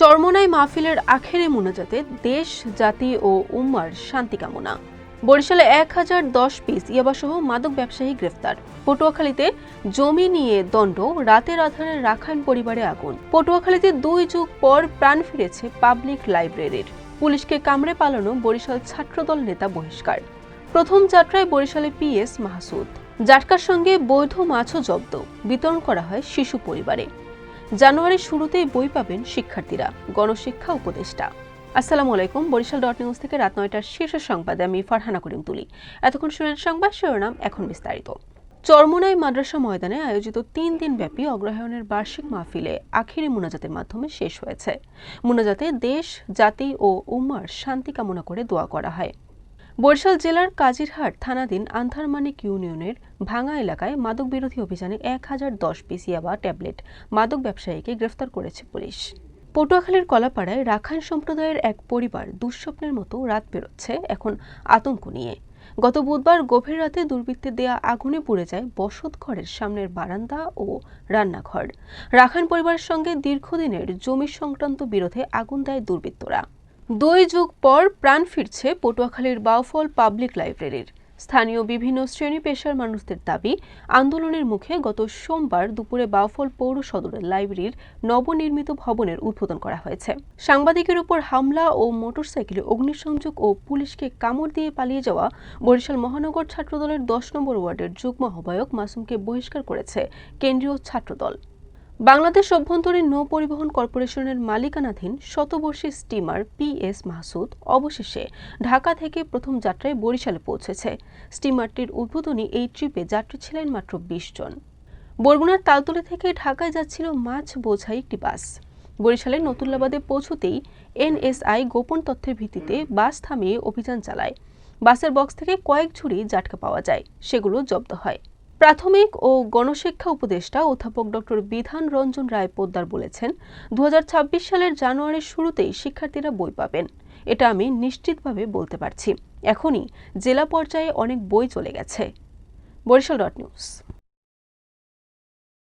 চরমনাই মাহফিলের আখেরে মোনাজাতে দেশ, জাতি ও উম্মার শান্তি কামনা। বরিশালে এক হাজার দশ পিস ইয়াবাসহ মাদক ব্যবসায়ী গ্রেফতার। পটুয়াখালীতে জমি নিয়ে দণ্ড, রাতের আধারে রাখাইন পরিবারে আগুন। পটুয়াখালীতে দুই যুগ পর প্রাণ ফিরেছে পাবলিক লাইব্রেরির। পুলিশকে কামড়ে পালানো বরিশাল ছাত্রদল নেতা বহিষ্কার। প্রথম যাত্রায় বরিশালে পিএস মাহসুদ। জাটকার সঙ্গে বৈধ মাছও জব্দ। বিতরণ করা হয় শিশু পরিবারে। জানুয়ারির শুরুতেই বই পাবেন শিক্ষার্থীরা। গণশিক্ষা উপদেষ্টা। আসসালামু আলাইকুম, বরিশাল ডট নিউজ থেকে রাত নয়টার শীর্ষ সংবাদে আমি ফারহানা করিম তুলি। এতক্ষণ শুনেন সংবাদ, শিরোনাম এখন বিস্তারিত। চরমোনাই মাদ্রাসা ময়দানে আয়োজিত তিন দিন ব্যাপী অগ্রহায়ণের বার্ষিক মাহফিলে আখিরি মুনাজাতের মাধ্যমে শেষ হয়েছে। মুনাজাতে দেশ, জাতি ও উম্মার শান্তি কামনা করে দোয়া করা হয়। বরিশাল জেলার কাজিরহাট থানাধীন আন্ধারমানিক ইউনিয়নের ভাঙা এলাকায় মাদক বিরোধী অভিযানে এক হাজার দশ পিস ইয়াবা ট্যাবলেট মাদক ব্যবসায়ীকে গ্রেফতার করেছে পুলিশ। পটুয়াখালীর কলাপাড়ায় রাখাইন সম্প্রদায়ের এক পরিবার দুঃস্বপ্নের মতো রাত বেরোচ্ছে এখন আতঙ্ক নিয়ে। গত বুধবার গভীর রাতে দুর্বৃত্তে দেয়া আগুনে পুড়ে যায় বসত ঘরের সামনের বারান্দা ও রান্নাঘর। রাখাইন পরিবারের সঙ্গে দীর্ঘদিনের জমি সংক্রান্ত বিরোধে আগুন দেয় দুর্বৃত্তরা। দুই যুগ পর প্রাণ ফিরছে পটুয়াখালীর বাউফল পাবলিক লাইব্রেরির। স্থানীয় বিভিন্ন শ্রেণি পেশার মানুষদের দাবি, আন্দোলনের মুখে গত সোমবার দুপুরে বাউফল পৌর সদরের লাইব্রেরির নবনির্মিত ভবনের উদ্বোধন করা হয়েছে। সাংবাদিকের উপর হামলা ও মোটরসাইকেলে অগ্নিসংযোগ ও পুলিশকে কামড় দিয়ে পালিয়ে যাওয়া বরিশাল মহানগর ছাত্রদলের দশ নম্বর ওয়ার্ডের যুগ্ম আহ্বায়ক মাসুমকে বহিষ্কার করেছে কেন্দ্রীয় ছাত্রদল। বাংলাদেশ অভ্যন্তরীণ নৌ পরিবহন কর্পোরেশনের মালিকানাধীন শতবর্ষী স্টিমার পিএস মাহসুদ অবশেষে ঢাকা থেকে প্রথম যাত্রায় বরিশালে পৌঁছেছে। স্টিমারটির উদ্বোধনী এই ট্রিপে যাত্রী ছিলেন মাত্র বিশ জন। বরগুনার তালতলা থেকে ঢাকায় যাচ্ছিল মাছ বোঝাই একটি বাস। বরিশালের নতুল্লাবাদে পৌঁছতেই এনএসআই গোপন তথ্যের ভিত্তিতে বাস থামিয়ে অভিযান চালায়। বাসের বক্স থেকে কয়েক ঝুড়ি জাটকা পাওয়া যায়, সেগুলো জব্দ হয়। প্রাথমিক ও গণশিক্ষা উপদেষ্টা অধ্যাপক ডক্টর বিধান রঞ্জন রায় পোদ্দার বলেছেন দু হাজার ছাব্বিশ সালের জানুয়ারির শুরুতেই শিক্ষার্থীরা বই পাবেন। এটা আমি নিশ্চিতভাবে বলতে পারছি। এখনই জেলা পর্যায়ে অনেক বই চলে গেছে। Barishal dot news.